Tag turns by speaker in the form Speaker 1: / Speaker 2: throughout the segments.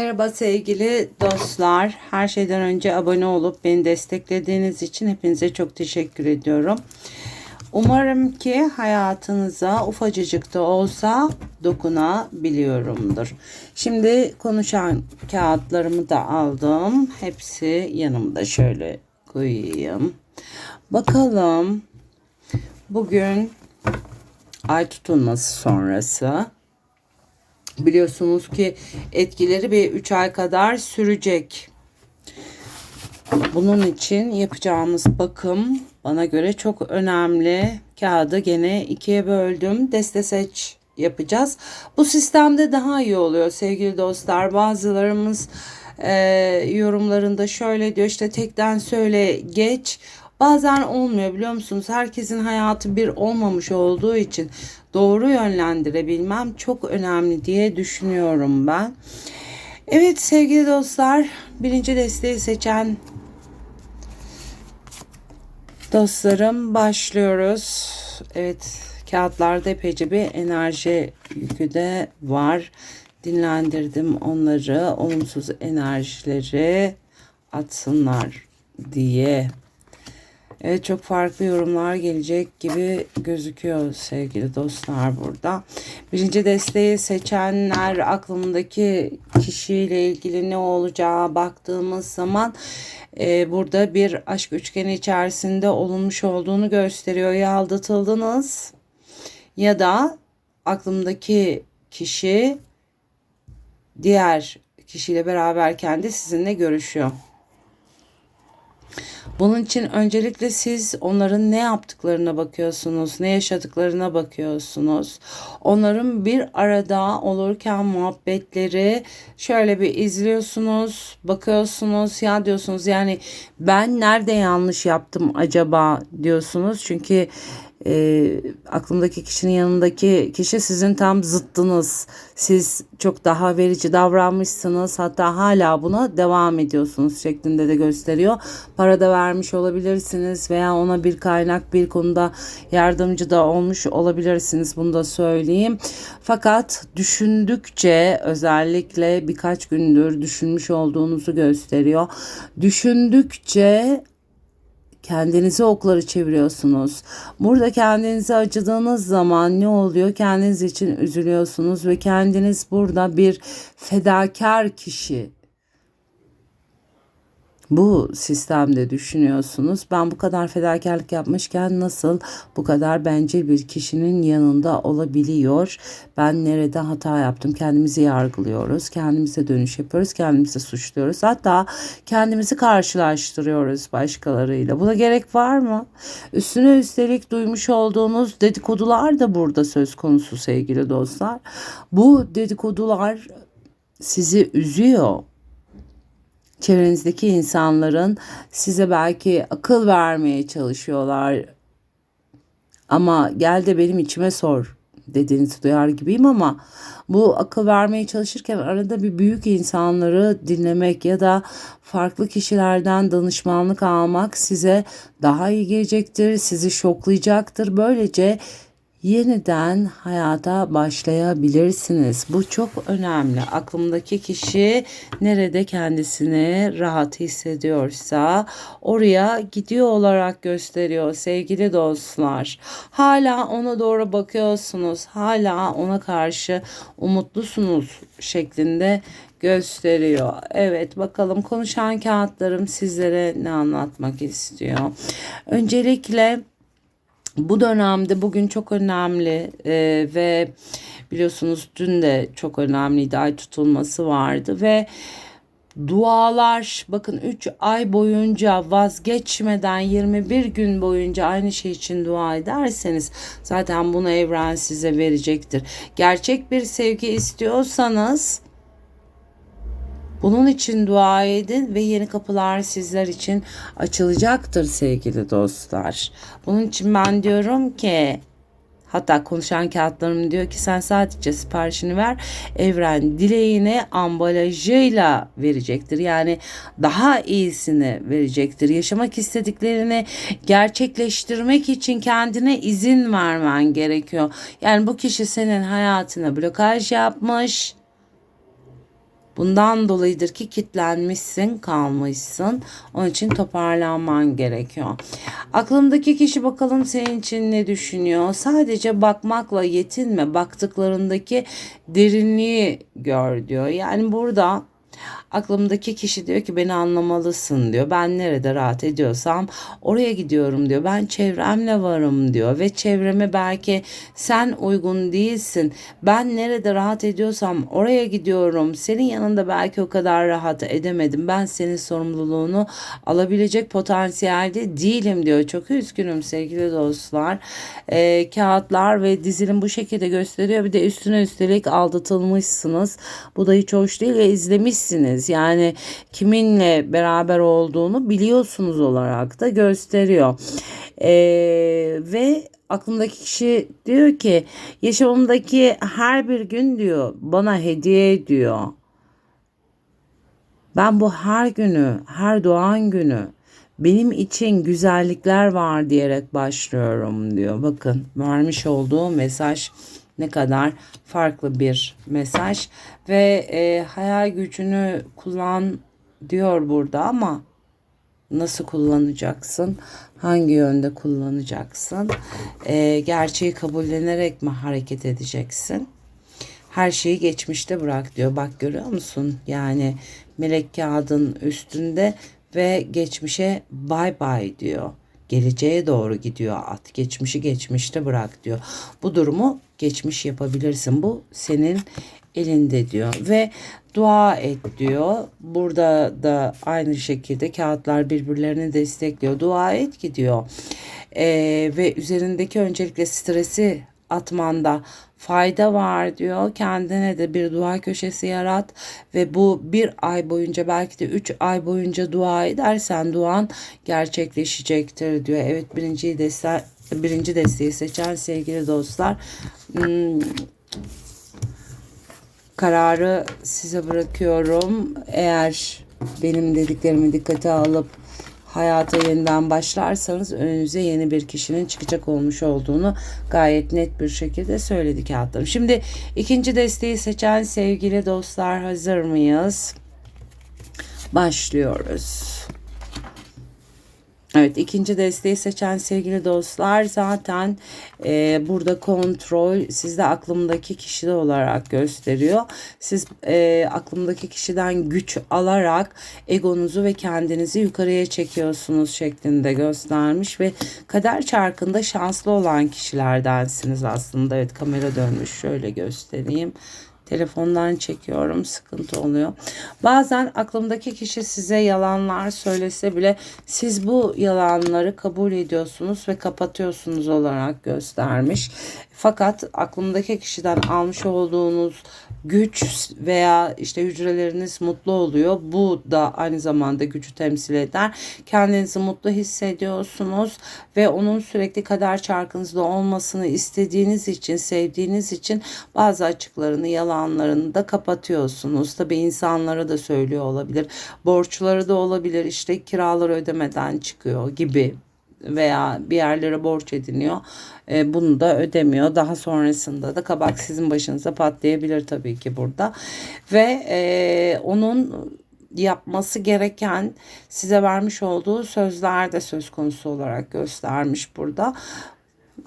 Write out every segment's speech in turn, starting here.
Speaker 1: Merhaba sevgili dostlar. Her şeyden önce abone olup beni desteklediğiniz için hepinize çok teşekkür ediyorum. Umarım ki hayatınıza ufacıcık da olsa dokunabiliyorumdur. Şimdi konuşan kağıtlarımı da aldım. Hepsi yanımda şöyle koyayım. Bakalım bugün ay tutulması sonrası biliyorsunuz ki etkileri bir 3 ay kadar sürecek. Bunun için yapacağımız bakım bana göre çok önemli. Kağıdı gene ikiye böldüm. Deste seç yapacağız. Bu sistemde daha iyi oluyor sevgili dostlar. Bazılarımız e, yorumlarında şöyle diyor işte tekten söyle geç. Bazen olmuyor biliyor musunuz? Herkesin hayatı bir olmamış olduğu için doğru yönlendirebilmem çok önemli diye düşünüyorum ben. Evet sevgili dostlar birinci desteği seçen dostlarım başlıyoruz. Evet kağıtlarda epeyce bir enerji yükü de var. Dinlendirdim onları olumsuz enerjileri atsınlar diye. Evet çok farklı yorumlar gelecek gibi gözüküyor sevgili dostlar burada. Birinci desteği seçenler aklımdaki kişiyle ilgili ne olacağı baktığımız zaman e, burada bir aşk üçgeni içerisinde olunmuş olduğunu gösteriyor. Ya aldatıldınız ya da aklımdaki kişi diğer kişiyle beraberken de sizinle görüşüyor. Bunun için öncelikle siz onların ne yaptıklarına bakıyorsunuz, ne yaşadıklarına bakıyorsunuz. Onların bir arada olurken muhabbetleri şöyle bir izliyorsunuz, bakıyorsunuz ya diyorsunuz yani ben nerede yanlış yaptım acaba diyorsunuz. Çünkü e, aklımdaki kişinin yanındaki kişi sizin tam zıttınız. Siz çok daha verici davranmışsınız. Hatta hala buna devam ediyorsunuz şeklinde de gösteriyor. Para da vermiş olabilirsiniz veya ona bir kaynak bir konuda yardımcı da olmuş olabilirsiniz. Bunu da söyleyeyim. Fakat düşündükçe özellikle birkaç gündür düşünmüş olduğunuzu gösteriyor. Düşündükçe kendinize okları çeviriyorsunuz. Burada kendinize acıdığınız zaman ne oluyor? Kendiniz için üzülüyorsunuz ve kendiniz burada bir fedakar kişi bu sistemde düşünüyorsunuz. Ben bu kadar fedakarlık yapmışken nasıl bu kadar bencil bir kişinin yanında olabiliyor? Ben nerede hata yaptım? Kendimizi yargılıyoruz. Kendimize dönüş yapıyoruz. Kendimizi suçluyoruz. Hatta kendimizi karşılaştırıyoruz başkalarıyla. Buna gerek var mı? Üstüne üstelik duymuş olduğunuz dedikodular da burada söz konusu sevgili dostlar. Bu dedikodular sizi üzüyor çevrenizdeki insanların size belki akıl vermeye çalışıyorlar. Ama gel de benim içime sor dediğinizi duyar gibiyim ama bu akıl vermeye çalışırken arada bir büyük insanları dinlemek ya da farklı kişilerden danışmanlık almak size daha iyi gelecektir, sizi şoklayacaktır. Böylece yeniden hayata başlayabilirsiniz. Bu çok önemli. Aklımdaki kişi nerede kendisini rahat hissediyorsa oraya gidiyor olarak gösteriyor sevgili dostlar. Hala ona doğru bakıyorsunuz. Hala ona karşı umutlusunuz şeklinde gösteriyor. Evet bakalım konuşan kağıtlarım sizlere ne anlatmak istiyor. Öncelikle bu dönemde bugün çok önemli e, ve biliyorsunuz dün de çok önemliydi ay tutulması vardı ve dualar bakın 3 ay boyunca vazgeçmeden 21 gün boyunca aynı şey için dua ederseniz zaten bunu evren size verecektir. Gerçek bir sevgi istiyorsanız bunun için dua edin ve yeni kapılar sizler için açılacaktır sevgili dostlar. Bunun için ben diyorum ki Hatta konuşan kağıtlarım diyor ki sen sadece siparişini ver. Evren dileğini ambalajıyla verecektir. Yani daha iyisini verecektir. Yaşamak istediklerini gerçekleştirmek için kendine izin vermen gerekiyor. Yani bu kişi senin hayatına blokaj yapmış Bundan dolayıdır ki kitlenmişsin, kalmışsın. Onun için toparlanman gerekiyor. Aklımdaki kişi bakalım senin için ne düşünüyor? Sadece bakmakla yetinme. Baktıklarındaki derinliği gör diyor. Yani burada Aklımdaki kişi diyor ki beni anlamalısın diyor. Ben nerede rahat ediyorsam oraya gidiyorum diyor. Ben çevremle varım diyor ve çevreme belki sen uygun değilsin. Ben nerede rahat ediyorsam oraya gidiyorum. Senin yanında belki o kadar rahat edemedim. Ben senin sorumluluğunu alabilecek potansiyelde değilim diyor. Çok üzgünüm sevgili dostlar. E, kağıtlar ve dizilim bu şekilde gösteriyor. Bir de üstüne üstelik aldatılmışsınız. Bu da hiç hoş değil ve izlemişsiniz. Yani kiminle beraber olduğunu biliyorsunuz olarak da gösteriyor. E, ve aklımdaki kişi diyor ki yaşamımdaki her bir gün diyor bana hediye ediyor. Ben bu her günü, her doğan günü benim için güzellikler var diyerek başlıyorum diyor. Bakın vermiş olduğu mesaj ne kadar farklı bir mesaj ve e, hayal gücünü kullan diyor burada ama nasıl kullanacaksın? Hangi yönde kullanacaksın? E, gerçeği kabullenerek mi hareket edeceksin? Her şeyi geçmişte bırak diyor. Bak görüyor musun? Yani melek kağıdın üstünde ve geçmişe bay bay diyor. Geleceğe doğru gidiyor at. Geçmişi geçmişte bırak diyor. Bu durumu geçmiş yapabilirsin. Bu senin elinde diyor ve dua et diyor. Burada da aynı şekilde kağıtlar birbirlerini destekliyor. Dua et ki diyor. Ee, ve üzerindeki öncelikle stresi atmanda fayda var diyor. Kendine de bir dua köşesi yarat ve bu bir ay boyunca belki de üç ay boyunca dua edersen duan gerçekleşecektir diyor. Evet birinci deste birinci desteği seçen sevgili dostlar. Hmm, kararı size bırakıyorum. Eğer benim dediklerimi dikkate alıp hayata yeniden başlarsanız önünüze yeni bir kişinin çıkacak olmuş olduğunu gayet net bir şekilde söyledi kağıtlarım. Şimdi ikinci desteği seçen sevgili dostlar hazır mıyız? Başlıyoruz. Evet ikinci desteği seçen sevgili dostlar zaten e, burada kontrol sizde aklımdaki kişide olarak gösteriyor. Siz e, aklımdaki kişiden güç alarak egonuzu ve kendinizi yukarıya çekiyorsunuz şeklinde göstermiş ve kader çarkında şanslı olan kişilerdensiniz aslında. Evet kamera dönmüş şöyle göstereyim telefondan çekiyorum sıkıntı oluyor. Bazen aklımdaki kişi size yalanlar söylese bile siz bu yalanları kabul ediyorsunuz ve kapatıyorsunuz olarak göstermiş. Fakat aklımdaki kişiden almış olduğunuz güç veya işte hücreleriniz mutlu oluyor. Bu da aynı zamanda gücü temsil eder. Kendinizi mutlu hissediyorsunuz ve onun sürekli kader çarkınızda olmasını istediğiniz için, sevdiğiniz için bazı açıklarını, yalanlarını da kapatıyorsunuz. Tabi insanlara da söylüyor olabilir. Borçları da olabilir. İşte kiraları ödemeden çıkıyor gibi veya bir yerlere borç ediniyor. E, bunu da ödemiyor. Daha sonrasında da kabak sizin başınıza patlayabilir tabii ki burada. Ve e, onun yapması gereken size vermiş olduğu sözler de söz konusu olarak göstermiş burada.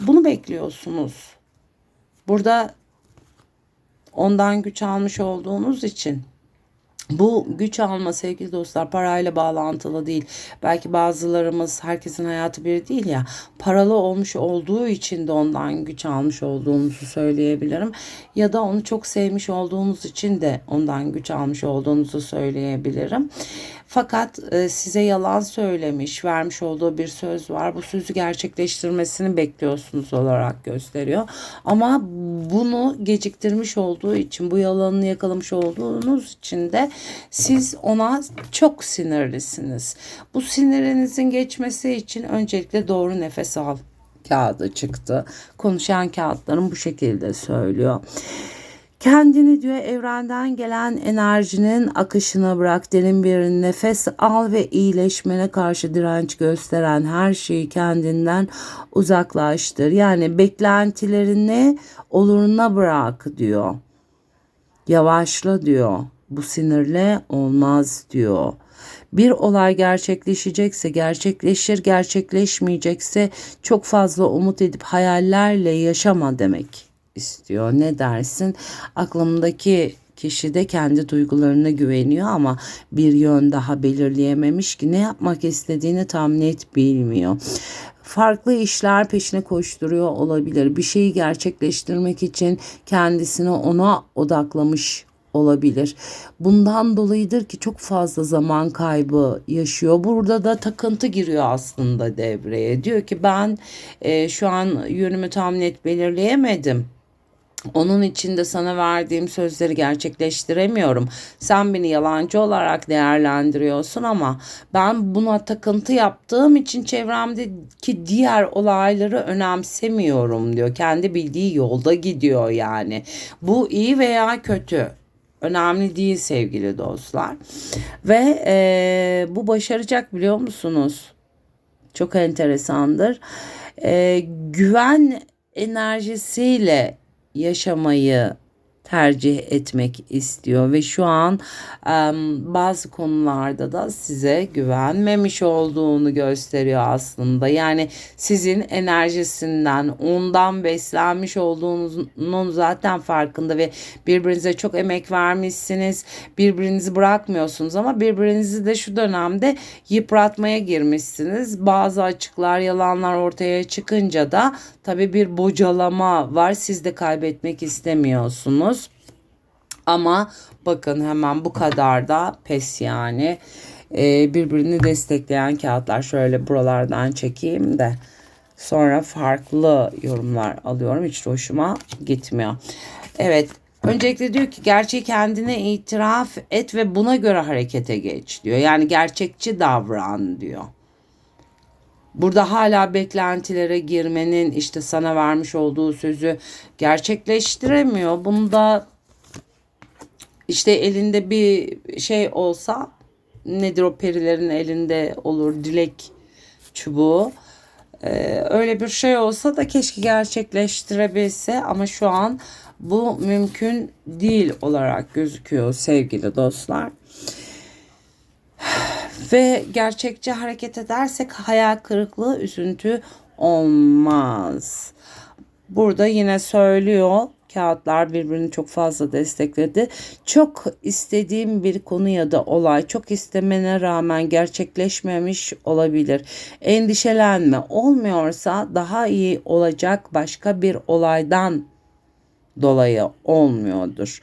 Speaker 1: Bunu bekliyorsunuz. Burada ondan güç almış olduğunuz için bu güç alma sevgili dostlar parayla bağlantılı değil. Belki bazılarımız herkesin hayatı bir değil ya. Paralı olmuş olduğu için de ondan güç almış olduğunuzu söyleyebilirim. Ya da onu çok sevmiş olduğunuz için de ondan güç almış olduğunuzu söyleyebilirim. Fakat e, size yalan söylemiş, vermiş olduğu bir söz var. Bu sözü gerçekleştirmesini bekliyorsunuz olarak gösteriyor. Ama bunu geciktirmiş olduğu için, bu yalanını yakalamış olduğunuz için de siz ona çok sinirlisiniz. Bu sinirinizin geçmesi için öncelikle doğru nefes al kağıdı çıktı. Konuşan kağıtların bu şekilde söylüyor. Kendini diyor evrenden gelen enerjinin akışına bırak. Derin bir nefes al ve iyileşmene karşı direnç gösteren her şeyi kendinden uzaklaştır. Yani beklentilerini oluruna bırak diyor. Yavaşla diyor. bu sinirle olmaz diyor. Bir olay gerçekleşecekse gerçekleşir, gerçekleşmeyecekse çok fazla umut edip hayallerle yaşama demek istiyor. Ne dersin? Aklımdaki kişi de kendi duygularına güveniyor ama bir yön daha belirleyememiş ki ne yapmak istediğini tam net bilmiyor farklı işler peşine koşturuyor olabilir. Bir şeyi gerçekleştirmek için kendisini ona odaklamış olabilir. Bundan dolayıdır ki çok fazla zaman kaybı yaşıyor. Burada da takıntı giriyor aslında devreye. Diyor ki ben e, şu an yönümü tam net belirleyemedim. Onun için de sana verdiğim sözleri gerçekleştiremiyorum. Sen beni yalancı olarak değerlendiriyorsun ama ben buna takıntı yaptığım için çevremdeki diğer olayları önemsemiyorum diyor. Kendi bildiği yolda gidiyor yani. Bu iyi veya kötü önemli değil sevgili dostlar. Ve e, bu başaracak biliyor musunuz? Çok enteresandır. E, güven enerjisiyle yaşamayı tercih etmek istiyor ve şu an um, bazı konularda da size güvenmemiş olduğunu gösteriyor aslında. Yani sizin enerjisinden, ondan beslenmiş olduğunuzun zaten farkında ve birbirinize çok emek vermişsiniz. Birbirinizi bırakmıyorsunuz ama birbirinizi de şu dönemde yıpratmaya girmişsiniz. Bazı açıklar, yalanlar ortaya çıkınca da tabii bir bocalama var. Siz de kaybetmek istemiyorsunuz. Ama bakın hemen bu kadar da pes yani. Ee, birbirini destekleyen kağıtlar şöyle buralardan çekeyim de sonra farklı yorumlar alıyorum. Hiç hoşuma gitmiyor. Evet Öncelikle diyor ki gerçeği kendine itiraf et ve buna göre harekete geç diyor. Yani gerçekçi davran diyor. Burada hala beklentilere girmenin işte sana vermiş olduğu sözü gerçekleştiremiyor. Bunda işte elinde bir şey olsa nedir o perilerin elinde olur dilek çubuğu. Ee, öyle bir şey olsa da keşke gerçekleştirebilse ama şu an bu mümkün değil olarak gözüküyor sevgili dostlar. Ve gerçekçi hareket edersek hayal kırıklığı, üzüntü olmaz. Burada yine söylüyor kağıtlar birbirini çok fazla destekledi. Çok istediğim bir konu ya da olay çok istemene rağmen gerçekleşmemiş olabilir. Endişelenme. Olmuyorsa daha iyi olacak başka bir olaydan dolayı olmuyordur.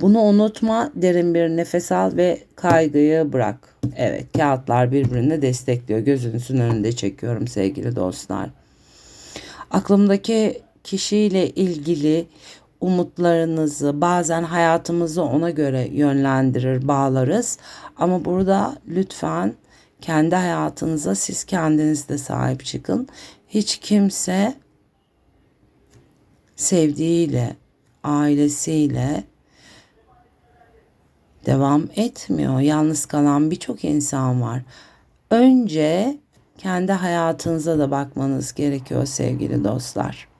Speaker 1: Bunu unutma, derin bir nefes al ve kaygıyı bırak. Evet, kağıtlar birbirini destekliyor. Gözünüzün önünde çekiyorum sevgili dostlar. Aklımdaki kişiyle ilgili umutlarınızı bazen hayatımızı ona göre yönlendirir, bağlarız. Ama burada lütfen kendi hayatınıza siz kendiniz de sahip çıkın. Hiç kimse sevdiğiyle, ailesiyle devam etmiyor. Yalnız kalan birçok insan var. Önce kendi hayatınıza da bakmanız gerekiyor sevgili dostlar.